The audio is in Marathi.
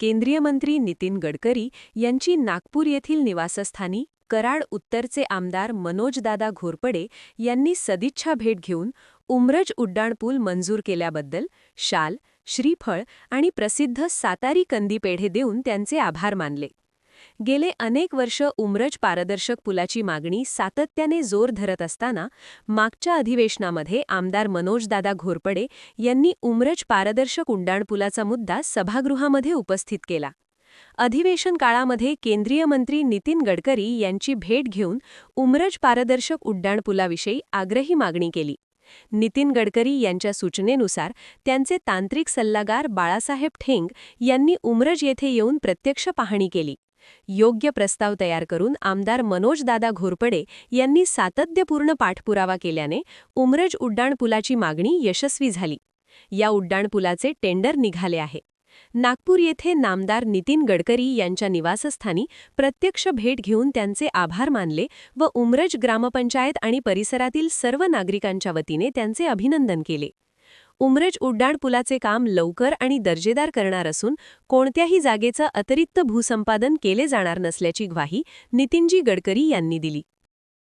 केंद्रीय मंत्री नितीन गडकरी यांची नागपूर येथील निवासस्थानी कराड उत्तरचे आमदार मनोजदादा घोरपडे यांनी सदिच्छा भेट घेऊन उमरज उड्डाणपूल मंजूर केल्याबद्दल शाल श्रीफळ आणि प्रसिद्ध सातारी कंदी पेढे देऊन त्यांचे आभार मानले. गेले अनेक वर्ष उमरज पारदर्शक पुलाची मागणी सातत्याने जोर धरत असताना मागच्या अधिवेशनामध्ये आमदार मनोजदादा घोरपडे यांनी उमरज पारदर्शक उड्डाणपुलाचा मुद्दा सभागृहामध्ये उपस्थित केला. अधिवेशन काळामध्ये केंद्रीय मंत्री नितीन गडकरी यांची भेट घेऊन उमरज पारदर्शक उड्डाणपुलाविषयी आग्रही मागणी केली. नितीन गडकरी यांच्या सूचनेनुसार त्यांचे तांत्रिक सल्लागार बाळासाहेब ठेंग यांनी उमरज येथे येऊन प्रत्यक्ष पाहणी केली. योग्य प्रस्ताव तयार करून आमदार मनोजदादा घोरपडे यांनी सातत्यपूर्ण पाठपुरावा केल्याने उमरज उड्डाणपुलाची मागणी यशस्वी झाली. या उड्डाणपुलाचे टेंडर निघाले आहे. नागपूर येथे नामदार नितीन गडकरी यांच्या निवासस्थानी प्रत्यक्ष भेट घेऊन त्यांचे आभार मानले व उमरज ग्रामपंचायत आणि परिसरातील सर्व नागरिकांच्या वतीने त्यांचे अभिनंदन केले. उमरज उड्डाणपुलाचे काम लवकर आणि दर्जेदार करणार असून कोणत्याही जागेचं अतिरिक्त भूसंपादन केले जाणार नसल्याची ग्वाही नितीनजी गडकरी यांनी दिली.